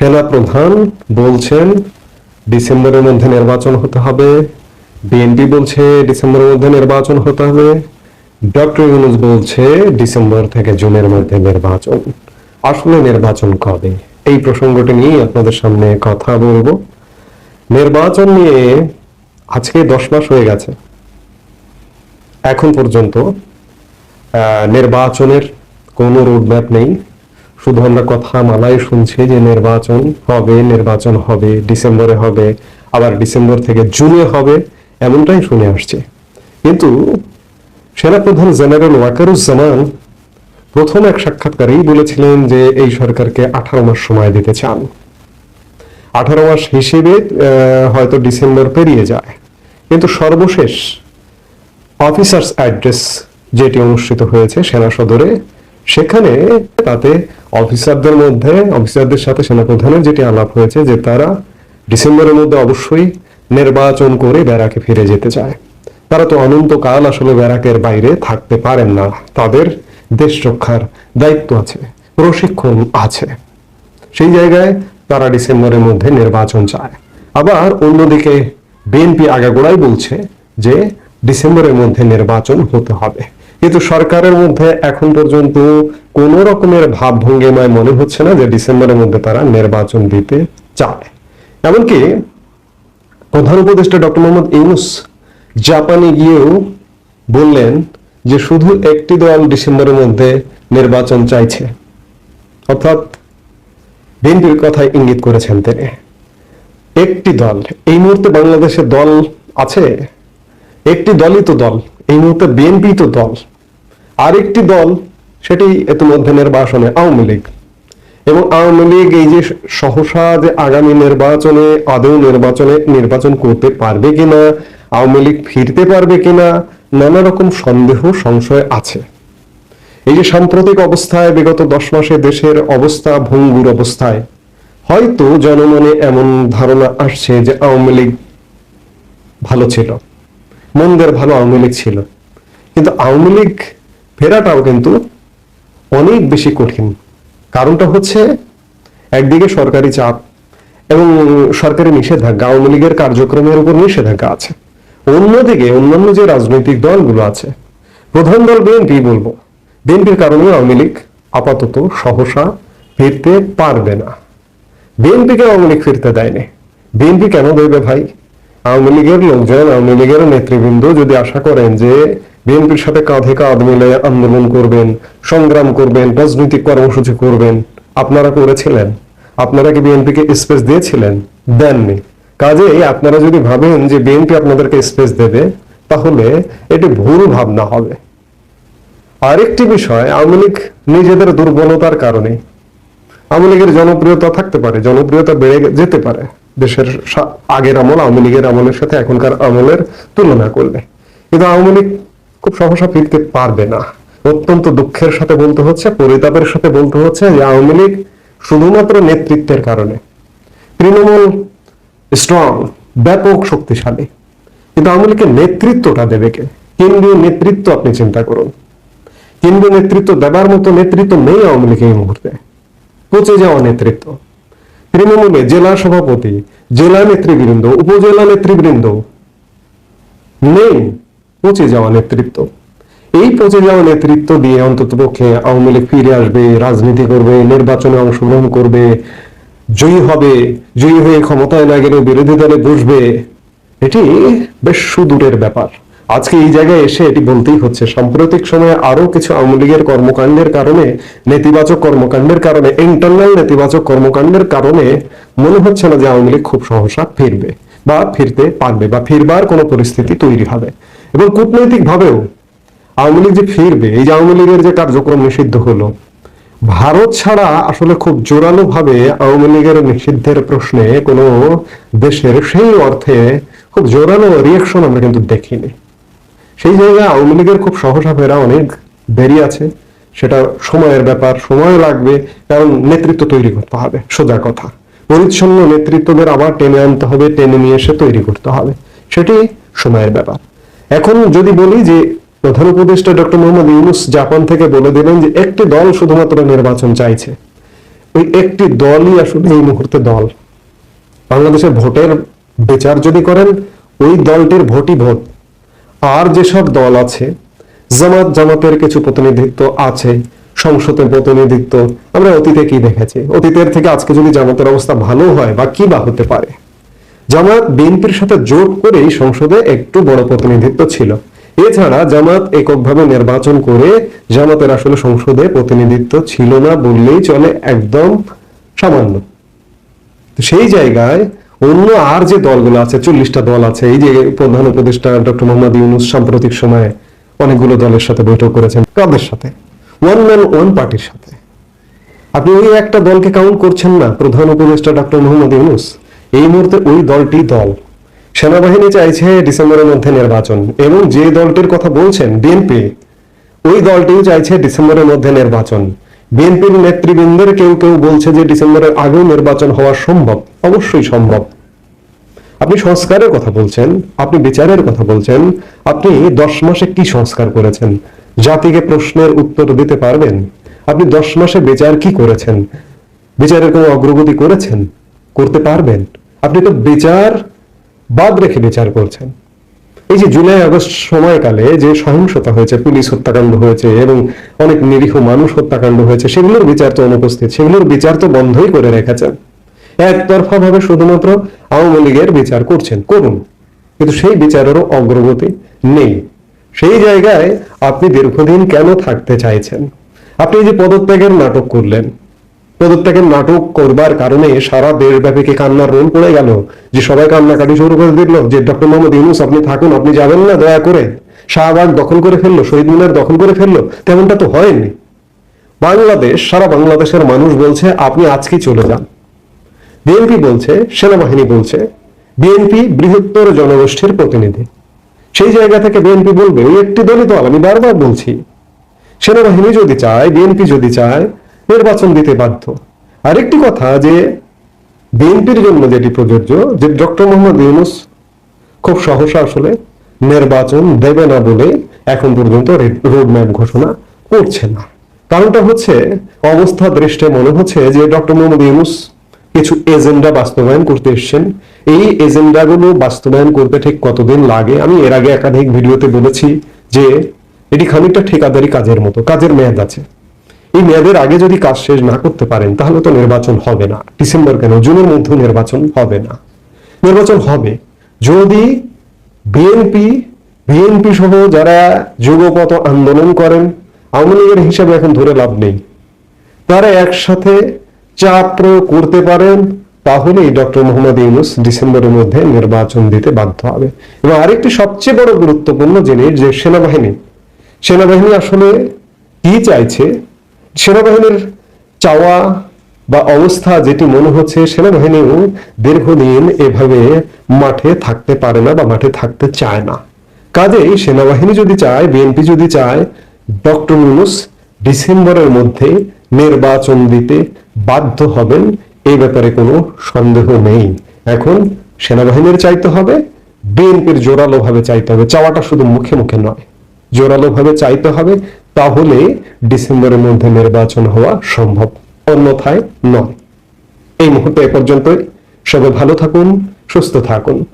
সেনা প্রধান বলছেন, ডিসেম্বরের মধ্যে নির্বাচন হতে হবে। বিএনপি বলছে, ডিসেম্বরের মধ্যে নির্বাচন হতে হবে। ডক্টর ইউনুস বলছে, ডিসেম্বর থেকে জুনের মধ্যে নির্বাচন। আসলে নির্বাচন কবে? এই প্রসঙ্গটি নিয়ে আপনাদের সামনে কথা বলব। নির্বাচন নিয়ে আজকে দশ মাস হয়ে গেছে। এখন পর্যন্ত নির্বাচনের কোনো রোডম্যাপ নেই। শুধু আমরা কথা মালাই শুনছি যে নির্বাচন হবে নির্বাচন হবে, ডিসেম্বরে হবে, আবার ডিসেম্বর থেকে জুনে হবে, এমনটাই শুনে আসছে। কিন্তু সেনাপ্রধান জেনারেল ওয়াকারুজ্জামান প্রথম এক সাক্ষাৎকারেই বলেছিলেন যে এই সরকারকে আঠারো মাস সময় দিতে চান। আঠারো মাস হিসেবে হয়তো ডিসেম্বর পেরিয়ে যায়। কিন্তু সর্বশেষ অফিসার্স অ্যাড্রেস যেটি অনুষ্ঠিত হয়েছে সেনা সদরে, সেখানে তাতে অফিসারদের মধ্যে, অফিসারদের সাথে সেনাপ্রধানের যেটি আলাপ হয়েছে যে তারা ডিসেম্বরের মধ্যে অবশ্যই নির্বাচন করে ব্যারাকে ফিরে যেতে চায়। তারা তো অনন্তকাল আসলে ব্যারাকের বাইরে থাকতে পারেন না। তাদের দেশ রক্ষার দায়িত্ব আছে, প্রশিক্ষণ আছে। সেই জায়গায় তারা ডিসেম্বরের মধ্যে নির্বাচন চায়। আবার অন্যদিকে বিএনপি আগাগোড়াই বলছে যে ডিসেম্বরের মধ্যে নির্বাচন হতে হবে। কিন্তু সরকারের মধ্যে এখন পর্যন্ত কোন রকমের ভাব ভঙ্গিমায় মনে হচ্ছে না যে ডিসেম্বরের মধ্যে তারা নির্বাচন দিতে চায়। এমনকি প্রধান উপদেষ্টা ডক্টর মোহাম্মদ ইউনুস জাপানে গিয়েও বললেন যে শুধু একটি দল ডিসেম্বরের মধ্যে নির্বাচন চাইছে। অর্থাৎ বিএনপির কথায় ইঙ্গিত করেছেন তিনি। একটি দল, এই মুহূর্তে বাংলাদেশে দল আছে? একটি দলই তো দল, এই মুহূর্তে বিএনপি তো দল। আরেকটি দল সেটি ইতিমধ্যে নির্বাসনে আওয়ামী লীগ। এবং আওয়ামী লীগ এই যে সহসা যে আগামী নির্বাচনে, আদৌ নির্বাচনে নির্বাচন করতে পারবে কিনা, আওয়ামী লীগ ফিরতে পারবে কিনা, নানা রকম সন্দেহ, সংশয় আছে। এই যে সাম্প্রতিক অবস্থায়, বিগত দশ মাসে দেশের অবস্থা ভঙ্গুর অবস্থায়, হয়তো জনমনে এমন ধারণা আসছে যে আওয়ামী লীগ ভালো ছিল, মন্দের ভালো আওয়ামী লীগ ছিল। কিন্তু আওয়ামী লীগ ফেরাটাও কিন্তু অনেক বেশি কঠিন। কারণটা হচ্ছে একদিকে সরকারি চাপ এবং সরকারি নিষেধাজ্ঞা, আওয়ামী লীগের কার্যক্রমের উপর নিষেধাজ্ঞা আছে। অন্যদিকে অন্যান্য যে রাজনৈতিক দলগুলো আছে, প্রধান দল বিএনপি বলব, বিএনপির কারণে আওয়ামী লীগ আপাতত সহসা ফিরতে পারবে না। বিএনপিকে আওয়ামী লীগ ফিরতে দেয়নি। বিএনপি কেন দেবে ভাই? আওয়ামী লীগের লোকজন, আওয়ামী লীগের নেতৃবৃন্দ যদি আশা করেন যে বিএনপির সাথে কাঁধে কাঁধ মিলে আন্দোলন করবেন, সংগ্রাম করবেন, রাজনৈতিক কর্মসূচি করবেন। আপনারা করেছিলেন। আপনারা কি বিএনপিকে স্পেস দিয়েছিলেন? দেননি। কাজেই আপনারা যদি ভাবেন যে বিএনপি আপনাদেরকে স্পেস দেবে, তাহলে এটি ভুল ভাবনা হবে। আরেকটি বিষয়, আওয়ামী লীগ নিজেদের দুর্বলতার কারণে। আওয়ামী লীগের জনপ্রিয়তা থাকতে পারে, জনপ্রিয়তা বেড়ে যেতে পারে। দেশের আগের আমল আওয়ামী লীগের আমলের সাথে এখনকার আমলের তুলনা করলে। কিন্তু আওয়ামী লীগ খুব সহসা ফিরতে পারবে না। অত্যন্ত দুঃখের সাথে বলতে হচ্ছে, পরিতাপের সাথে বলতে হচ্ছে যে আওয়ামী লীগ শুধুমাত্র নেতৃত্বের কারণে তৃণমূল স্ট্রং ব্যাপক শক্তিশালী। কিন্তু আওয়ামী লীগের নেতৃত্বটা দেবে কে? কেন্দ্রীয় নেতৃত্ব আপনি চিন্তা করুন। কেন্দ্রীয় নেতৃত্ব দেবার মতো নেতৃত্ব নেই আওয়ামী লীগ এই মুহূর্তে। পচে যাওয়া নেতৃত্ব। তৃণমূলে জেলা সভাপতি, জেলা নেতৃবৃন্দ, উপজেলা নেতৃবৃন্দ নেই। পচে যাওয়া নেতৃত্ব। এই পচে যাওয়া নেতৃত্ব দিয়ে অন্তত পক্ষে আওয়ামী লীগ ফিরে আসবে, রাজনীতি করবে, নির্বাচনে অংশগ্রহণ করবে, জয়ী হবে, জয়ী হয়ে ক্ষমতায় না গেলে বিরোধী দলে বসবে, এটি বেশ সুদূরের ব্যাপার। আজকে এই জায়গায় এসে এটি বলতেই হচ্ছে, সাম্প্রতিক সময়ে আরও কিছু আওয়ামী লীগের কর্মকাণ্ডের কারণে, নেতিবাচক কর্মকাণ্ডের কারণে ইন্টারনাল নেতিবাচক কর্মকাণ্ডের কারণে মনে হচ্ছে না যে আওয়ামী লীগ খুব সহসা ফিরবে বা ফিরতে পারবে বা ফিরবার কোনো পরিস্থিতি তৈরি হবে। এবং কূটনৈতিক ভাবেও আওয়ামী লীগ যে ফিরবে, এই যে আওয়ামী লীগের যে কার্যক্রম নিষিদ্ধ হলো, ভারত ছাড়া আসলে খুব জোরালো ভাবে আওয়ামী লীগের নিষিদ্ধের প্রশ্নে কোনো দেশের সেই অর্থে খুব জোরালো রিয়াকশন আমরা কিন্তু দেখিনি। সেই জায়গায় আওয়ামী লীগের খুব সহসা ফেরা অনেক দেরি আছে, সেটা সময়ের ব্যাপার, সময় লাগবে, কারণ নেতৃত্ব তৈরি করতে হবে, সোজা কথা। পরিচ্ছন্ন নেতৃত্বদের আবার টেনে আনতে হবে, টেনে নিয়ে এসে তৈরি করতে হবে, সেটি সময়ের ব্যাপার। এখন যদি বলি যে প্রধান উপদেষ্টা ডক্টর মোহাম্মদ ইউনুস জাপান থেকে বলে দিলেন যে একটি দল শুধুমাত্র নির্বাচন চাইছে। ওই একটি দলই আসলে এই মুহূর্তে দল। বাংলাদেশের ভোটের বিচার যদি করেন, ওই দলটির ভোটই ভোট। আর যেসব দল আছে, জামাত জামাতের কিছু প্রতিনিধিত্ব আছে, সংসদের প্রতিনিধিত্ব, আমরা অতীতে কি দেখেছি? অতীতের থেকে আজকে যদি জামাতের অবস্থা ভালো হয়, বা কি বা হতে পারে? জামাত বিএনপির সাথে জোট করেই সংসদে একটু বড় প্রতিনিধিত্ব ছিল। এছাড়া জামাত এককভাবে নির্বাচন করে জামাতের আসলে সংসদে প্রতিনিধিত্ব ছিল না বললেই চলে, একদম সামান্য। সেই জায়গায় অন্য আর যে দলগুলো আছে, চল্লিশটা দল আছে, এই যে প্রধান উপদেষ্টা ডক্টর মোহাম্মদ ইউনুস সাম্প্রতিক সময়ে অনেকগুলো দলের সাথে বৈঠক করেছেন। কাদের সাথে? ওয়ান ম্যান ওয়ান পার্টির সাথে। আপনি ওই একটা দলকে কাউন্ট করছেন না, প্রধান উপদেষ্টা ডক্টর মোহাম্মদ ইউনুস? এই মুহূর্তে ওই দলটি দল। সেনাবাহিনী চাইছে ডিসেম্বরের মধ্যে নির্বাচন, এবং যে দলটির কথা বলছেন বিএনপি, ওই দলটিও চাইছে ডিসেম্বরের মধ্যে নির্বাচন। বিএনপির নেতৃবৃন্দের কেউ কেউ বলছে যে ডিসেম্বরের আগেও নির্বাচন হওয়া সম্ভব, অবশ্যই সম্ভব। আপনি সংস্কারের কথা বলছেন, আপনি বিচারের কথা বলছেন, আপনি দশ মাসে কি সংস্কার করেছেন? জাতিকে প্রশ্নের উত্তর দিতে পারবেন? আপনি দশ মাসে বিচার কি করেছেন? বিচারের কোনো অগ্রগতি করেছেন? করতে পারবেন? আপনি তো বিচার বাদ রেখে বিচার করছেন। এই যে জুলাই আগস্ট সময়কালে যে সহিংসতা হয়েছে, পুলিশ হত্যাকাণ্ড হয়েছে এবং অনেক নিরীহ মানুষ হত্যাকাণ্ড হয়েছে, সেগুলোর বিচার তো অনুপস্থিত, সেগুলোর বিচার তো বন্ধই করে রেখেছেন। একতরফা ভাবে শুধুমাত্র আওয়ামী লীগের বিচার করছেন, করুন। কিন্তু সেই বিচারেরও অগ্রগতি নেই। সেই জায়গায় আপনি দীর্ঘদিন কেন থাকতে চাইছেন? আপনি যে পদত্যাগের নাটক করলেন পদত্যাগের নাটক করবার কারণে সারা দেশব্যাপী কি কান্নার রোল পড়ে গেল? যে সবাই কান্নাকাটি শুরু করে দিল, যে ডক্টর মোহাম্মদ ইউনুস আপনি থাকুন, আপনি যাবেন না, দয়া করে। শাহবাগ দখল করে ফেলল, শহীদ মিনার দখল করে ফেলল, তেমনটা তো হয়নি। বাংলাদেশ, সারা বাংলাদেশের মানুষ বলছে, আপনি আজকেই চলে যান। বিএনপি বলছে, সেনাবাহিনী বলছে, বিএনপি বৃহত্তর জনগোষ্ঠীর প্রতিনিধি। সেই জায়গা থেকে বিএনপি বলবে, ওই একটি দলই দল আমি বারবার বলছি, সেনাবাহিনী যদি চায়, বিএনপি যদি চায় নির্বাচন দিতে বাধ্য। আরেকটি কথা যে, বিএনপির জন্য যেটি প্রযোজ্য, যে ডক্টর মোহাম্মদ ইউনুস খুব সহসা আসলে নির্বাচন দেবে না বলে এখন পর্যন্ত রোডম্যাপ ঘোষণা করছে না। কারণটা হচ্ছে, অবস্থা দৃষ্টে মনে হচ্ছে যে ডক্টর মোহাম্মদ ইউনুস কিছু এজেন্ডা বাস্তবায়ন করতে এসছেন। এই এজেন্ডাগুলো বাস্তবায়ন করতে ঠিক কতদিন লাগে? আমি এর আগে একাধিক ভিডিওতে বলেছি যে, এটি খানিকটা ঠিকাদারি কাজের মতো, কাজের মেয়াদ আছে। এই মেয়াদের আগে যদি কাজ শেষ না করতে পারেন, তাহলে তো নির্বাচন হবে না। ডিসেম্বর কেন? জুনের মধ্যে নির্বাচন হবে না। নির্বাচন হবে যদি বিএনপি বিএনপি সহ যারা যুগপথ আন্দোলন করেন, আওয়ামী লীগের হিসাবে এখন ধরে লাভ নেই। তারা একসাথে চাপ প্রয়োগ করতে পারেন, তাহলেই ডক্টর মোহাম্মদ ইউনুস ডিসেম্বরের মধ্যে নির্বাচন দিতে বাধ্য হবে। এবং আরেকটি সবচেয়ে বড় গুরুত্বপূর্ণ জিনিস যে সেনাবাহিনী। সেনাবাহিনী আসলে কি চাইছে? সেনাবাহিনীর চাওয়া বা অবস্থা যেটি মনে হচ্ছে, সেনাবাহিনীও দীর্ঘদিন এভাবে মাঠে থাকতে পারে না বা মাঠে থাকতে চায় না। কাজেই সেনাবাহিনী যদি চায়, বিএনপি যদি চায়, ডক্টর ইউনুস ডিসেম্বরের মধ্যে নির্বাচন দিতে বাধ্য হবেন এই ব্যাপারে কোনো সন্দেহ নেই। এখন সেনাবাহিনীর চাইতে হবে, বিএনপির জোরালো ভাবে চাইতে হবে। চাওয়াটা শুধু মুখে মুখে নয় জোরালো ভাবে চাইতে হবে তাহলে ডিসেম্বরের মধ্যে নির্বাচন হওয়া সম্ভব, অন্যথায় নয়। এই মুহূর্তে এ পর্যন্তই। সবাই ভালো থাকুন, সুস্থ থাকুন।